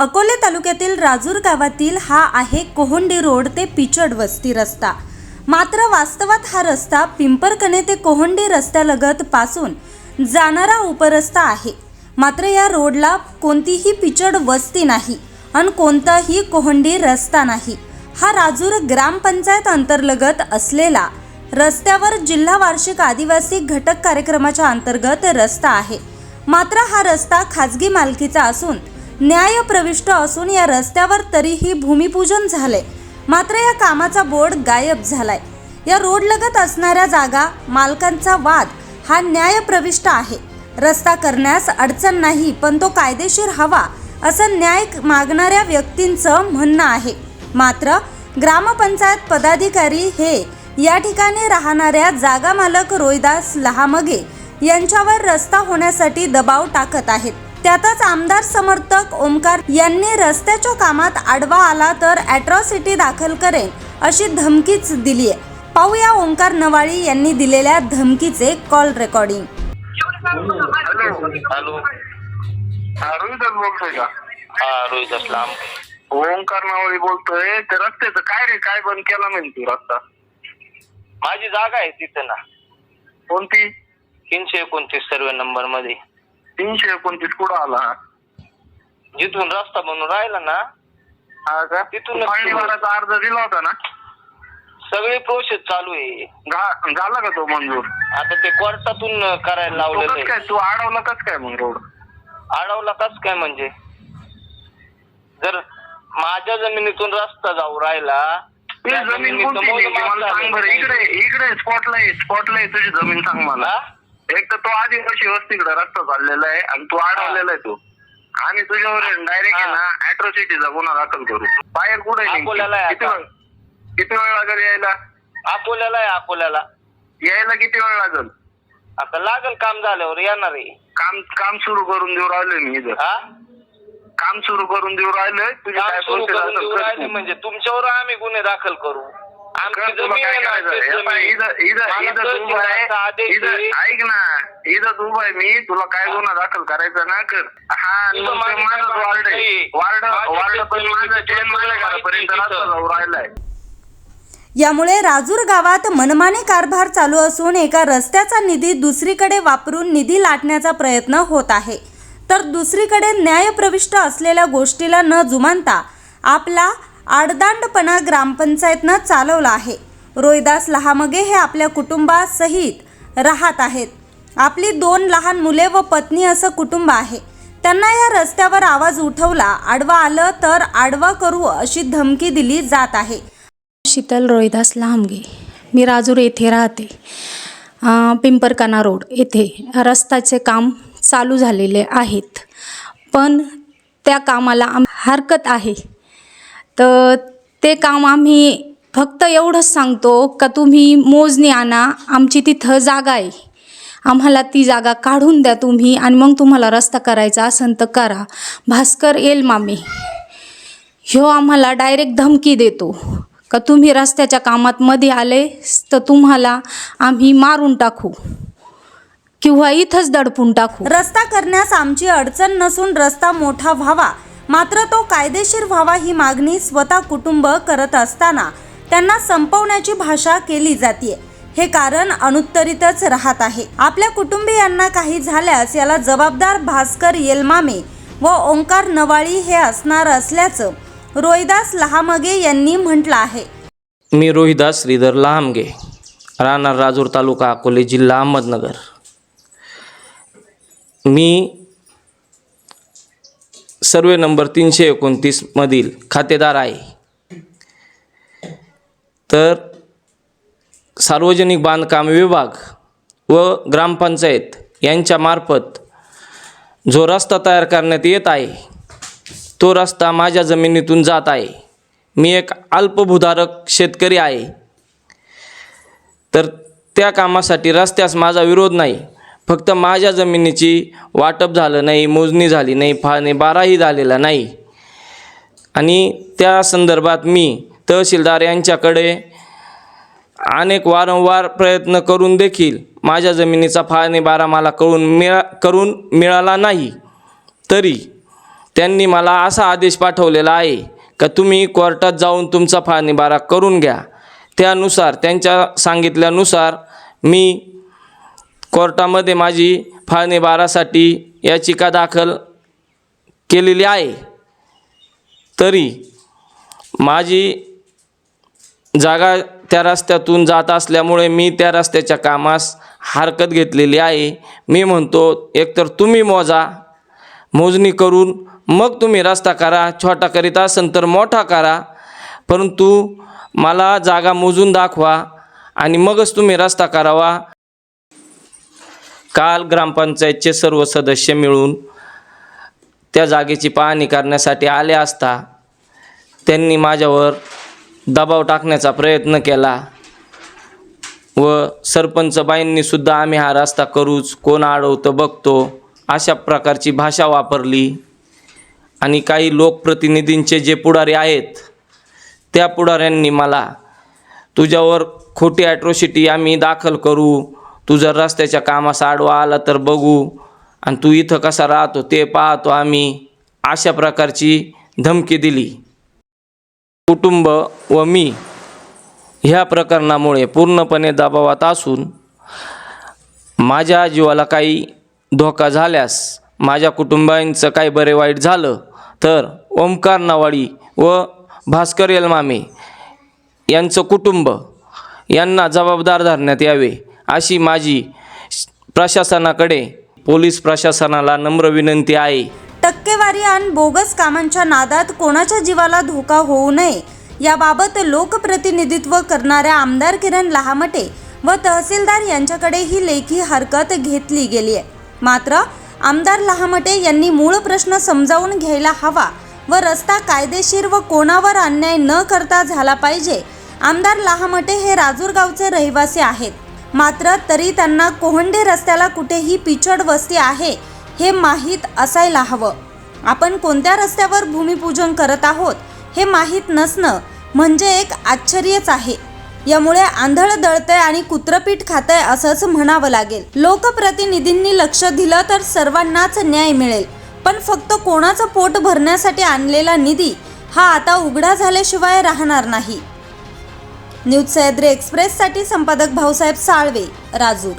अकोले तालुक्यातील राजूर गावातील हा आहे कोहंडी रोड ते पिचड वस्ती रस्ता. मात्र वास्तवात हा रस्ता पिंपरकणे ते कोहंडी रस्त्यालगत पासून जाणारा उपरस्ता आहे. मात्र या रोडला कोणतीही पिचड वस्ती नाही आणि कोणताही कोहंडी रस्ता नाही. हा राजूर ग्रामपंचायत अंतर्गत असलेला रस्त्यावर जिल्हा वार्षिक आदिवासी घटक कार्यक्रमाच्या अंतर्गत रस्ता आहे. मात्र हा रस्ता खाजगी मालकीचा असून न्याय प्रविष्ट असून या रस्त्यावर तरीही भूमिपूजन झाले मात्र या कामाचा बोर्ड गायब झालाय. या रोडलगत असणाऱ्या जागा मालकांचा वाद हा न्याय प्रविष्ट आहे. रस्ता करण्यास अडचण नाही पण तो कायदेशीर हवा असं न्याय मागणाऱ्या व्यक्तींचं म्हणणं आहे. मात्र ग्रामपंचायत पदाधिकारी हे या ठिकाणी राहणाऱ्या जागा मालक रोहिदास लहामगे यांच्यावर रस्ता होण्यासाठी दबाव टाकत आहेत. त्यातच आमदार समर्थक ओमकार यांनी रस्त्याच्या कामात आडवा आला तर अॅट्रॉसिटी दाखल करेन अशी धमकीच दिली आहे पाहूया ओंकार नवाळी यांनी दिलेल्या धमकीचे कॉल रेकॉर्डिंग हॅलो. हॅलो हा रोहिदास बोलतोय का? हा रोहित असलाम ओंकार नावाळी बोलतोय. ते रस्त्याचं काय रे? काय बंद केला नाही तू रस्ता? माझी जागा आहे तिथं ना. कोणती? तीनशे एकोणतीस सर्वे नंबरमध्ये तीनशे एकोणतीस कुठं आला? जिथून रस्ता बनून राहिला ना हा का? तिथून पाणी भरायचा अर्ज दिला होता ना? सगळी प्रोसेस चालू आहे. घा- झाला का तो मंजूर? आता ते कोर्टातून करायला तो लावलेलं कस काय आहे तू अडवला कस काय मग रोड? अडवला कस काय म्हणजे? जर माझ्या जमिनीतून रस्ता जाऊ राहिला त्या जमीन जमिनीचं कोणती नेमकी? मोजमाप मला सांग बरं झालं इकडे इकडे स्पॉटला आहे स्पॉटला आहे तुझी जमीन सांग मला. हा? एक तर तो आदिवासी वस्तीकडे रस्ता चाललेला आहे आणि तू अडवलेला आहे तो. आणि तुझ्यावर डायरेक्ट आहे. ना अॅट्रॉसिटीचा गुन्हा दाखल करू. बाहेर कुठे आहे नेमकी? अकोल्याला आहे किती आता. वेळ किती वेळ लागेल यायला? अकोल्याला आहे अकोल्याला. यायला किती वेळ लागेल? आता लागल काम झाल्यावर येणार आहे. काम काम सुरू करून देऊ राहिलोय मी इथं. हा? काम सुरू करून देऊ राहिलोय तुझी काम काय सुरू प्रोसेस करून असेल देऊ कर राहिले तू. म्हणजे तुमच्यावर आम्ही गुन्हे दाखल करू. आमची जमीन आहे ना, जमीन. मला आदेश आहे. ऐक ना. इथं तू आहे. मी तुला काय गुन्हा दाखल करायचा ना कर. हा आणि इथं मग ते माझं वार्ड आहे. नाही. वार्ड वार्ड पण शेत माझं जमिनीचं चेन माझ्या माहिती घरापर्यंत तिथं. रस्ता जाऊ राहिलाय. यामुळे राजूर गावात मनमानी कारभार चालू असून एका रस्त्याचा निधी दुसरीकडे वापरून निधी लाटण्याचा प्रयत्न होत आहे. तर दुसरीकडे न्यायप्रविष्ट असलेल्या गोष्टीला न जुमानता आपला आडदांडपणा ग्रामपंचायतनं चालवला आहे. रोहिदास लहामगे हे आपल्या कुटुंबासहित राहत आहेत. आपली दोन लहान मुले व पत्नी असं कुटुंब आहे. त्यांना या रस्त्यावर आवाज उठवला आडवा आलं तर आडवा करू अशी धमकी दिली जात आहे. शीतल रोहिदास लहामगे. मी राजूर येथे राहते. पिंपरकाना रोड येथे रस्त्याचे काम चालू झालेले आहेत. पण त्या कामाला आम हरकत आहे. तर ते काम आम्ही फक्त एवढंच सांगतो का तुम्ही मोजणी आणा आमची तिथं जागा आहे. आम्हाला ती जागा काढून द्या तुम्ही आणि मग तुम्हाला रस्ता करायचा असेल तर करा. भास्कर येल मामे. ह्यो आम्हाला डायरेक्ट धमकी देतो. का तुम्ही रस्त्याच्या कामात मध्ये आले तर तुम्हाला आम्ही मारून टाकू किंवा इथंच दडपून टाकू. रस्ता करण्यास आमची अडचण नसून रस्ता मोठा व्हावा. मात्र तो कायदेशीर व्हावा ही मागणी स्वतः कुटुंब करत असताना त्यांना संपवण्याची भाषा केली जाते हे कारण अनुत्तरितच राहत आहे. आपल्या कुटुंबियांना काही झाल्यास याला जबाबदार भास्कर येलमामे व ओंकार नवाळी हे असणार असल्याचं रोहिदास लहामगे यांनी म्हटलं आहे. मी रोहिदास श्रीधर लहामगे राहणार राजूर तालुका अकोले जिल्हा अहमदनगर. मी सर्वे नंबर तीनशे एकोणतीसमधील खातेदार आहे. तर सार्वजनिक बांधकाम विभाग व ग्रामपंचायत यांच्यामार्फत जो रस्ता तयार करण्यात येत आहे तो रस्ता माझ्या जमिनीतून जात आहे. मी एक अल्पभूधारक शेतकरी आहे. तर त्या कामासाठी रस्त्यास माझा विरोध नाही. फक्त माझ्या जमिनीची वाटप झालं नाही मोजणी झाली नाही फाळणे बाराही झालेला नाही. आणि त्या संदर्भात मी तहसीलदार यांच्याकडे अनेक वारंवार प्रयत्न करून देखील माझ्या जमिनीचा फाळणी बारा मला कळून मिळा करून मिळाला नाही. तरी त्यांनी मला असा आदेश पाठवलेला आहे का तुम्ही कोर्टात जाऊन तुमचा फाळणीबारा करून घ्या. त्यानुसार त्यांच्या सांगितल्यानुसार मी कोर्टामध्ये माझी फाळणी बारासाठी याचिका दाखल केलेली आहे. तरी माझी जागा त्या रस्त्यातून जात असल्यामुळे मी त्या रस्त्याच्या कामास हरकत घेतलेली आहे. मी म्हणतो एकतर तुम्ही मोजा मोजणी करून मग तुम्ही रस्ता करा छोटा करीत असेल तर मोठा करा. परंतु मला जागा मोजून दाखवा आणि मगच तुम्ही रस्ता करावा. काल ग्रामपंचायतचे सर्व सदस्य मिळून त्या जागेची पाहणी करण्यासाठी आले असता त्यांनी माझ्यावर दबाव टाकण्याचा प्रयत्न केला व सरपंच बाईंनीसुद्धा आम्ही हा रस्ता करूच कोण अडवतं बघतो अशा प्रकारची भाषा वापरली. आणि काही लोकप्रतिनिधींचे जे पुढारी आहेत त्या पुढाऱ्यांनी मला तुझ्यावर खोटी ॲट्रोसिटी आम्ही दाखल करू तू जर रस्त्याच्या कामास आडवा आला तर बघू. आणि तू इथं कसा राहतो ते पाहतो आम्ही. अशा प्रकारची धमकी दिली. कुटुंब व मी ह्या प्रकरणामुळे पूर्णपणे दबावात असून माझ्या जीवाला काही धोका झाल्यास माझ्या कुटुंबांचं काही बरे वाईट झालं तर ओंकार नवाडी व भास्कर यलमामे यांचं कुटुंब यांना जबाबदार धरण्यात यावे. अशी माझी प्रशासनाकडे पोलीस प्रशासनाला नम्र विनंती आहे. टक्केवारी आणि बोगस कामांच्या नादात कोणाच्या जीवाला धोका होऊ नये याबाबत लोकप्रतिनिधित्व करणाऱ्या आमदार किरण लहामटे व तहसीलदार यांच्याकडे ही लेखी हरकत घेतली गेली आहे. मात्र आमदार लहामटे यांनी मूळ प्रश्न समजावून घ्यायला हवा व रस्ता कायदेशीर व कोणावर अन्याय न करता झाला पाहिजे. आमदार लहामटे हे राजूर गावचे रहिवासी आहेत. मात्र तरी त्यांना कोहंडे रस्त्याला कुठेही पिचड वस्ती आहे हे माहीत असायला हवं. आपण कोणत्या रस्त्यावर भूमिपूजन करत आहोत हे माहीत नसणं म्हणजे एक आश्चर्यच आहे. यामुळे आंधळ दळतंय आणि कुत्रपीठ खातंय असंच म्हणावं लागेल. लोकप्रतिनिधींनी लक्ष दिलं तर सर्वांनाच न्याय मिळेल पण फक्त कोणाचं पोट भरण्यासाठी आणलेला निधी हा आता उघडा झाल्याशिवाय राहणार नाही. न्यूज सह्याद्री एक्सप्रेससाठी संपादक भाऊसाहेब साळवे राजूर.